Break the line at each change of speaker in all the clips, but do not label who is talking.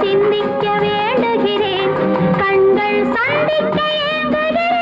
சிந்திக்க வேண்டுகிறேன். கண்கள் சந்திக்க ஏங்குகிறேன்.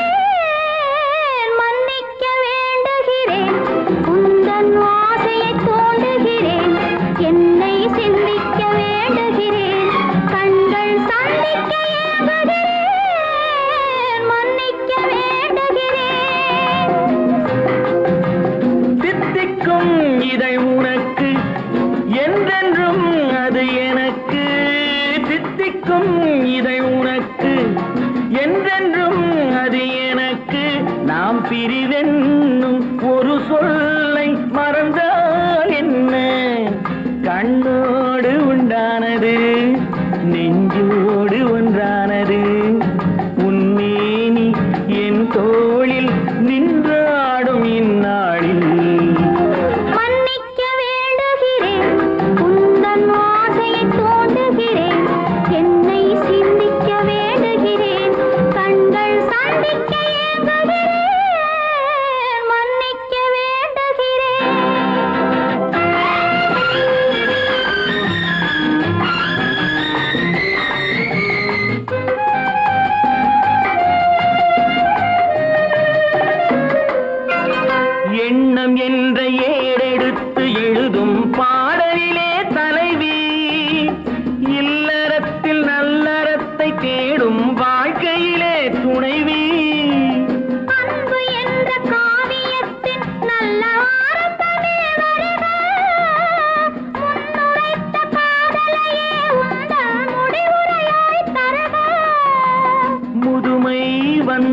they சந்திக்க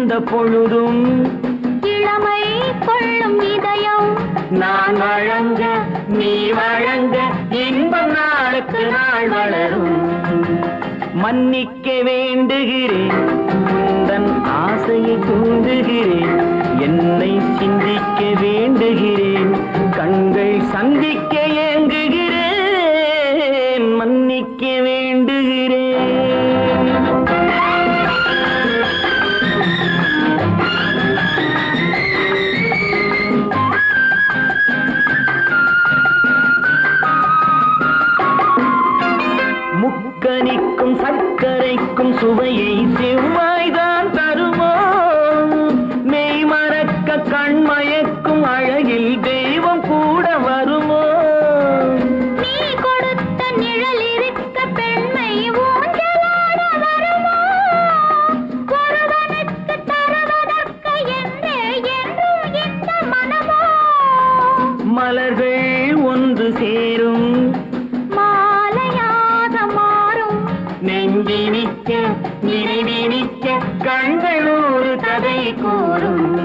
வந்த பொழுதும்
இளமை கொள்ளும் இதயம்.
நான் வழங்க நீ வழங்க இன்பம் நாளுக்கு நாள் வளரும். மன்னிக்க வேண்டுகிறேன் உந்தன் ஆசையை தூண்டுகிறேன். என்னை சிந்திக்க வேண்டுகிறேன் கண்கள் சந்திக்க ஏங்குகிறேன். மன்னிக்க வேண்டுகிறேன். முக்கனிக்கும் சர்க்கரைக்கும் சுவையை செவ்வாய்தான் தருமோ? மெய் மறக்க கண்மயக்கும் அழகில் தெய்வம் கூட வருமோ?
நீ கொடுத்த நிழல் இருக்க பெண்மை ஊஞ்சலாட வருமோ? ஒருவனுக்கு
நெஞ்சினிக்க நினைவினிக்க கண்கள் ஒரு கதை கூறும்.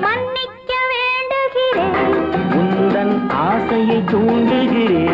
மன்னிக்க வேண்டுகிறேன்.
உந்தன் ஆசையை தூண்டுகிறேன்.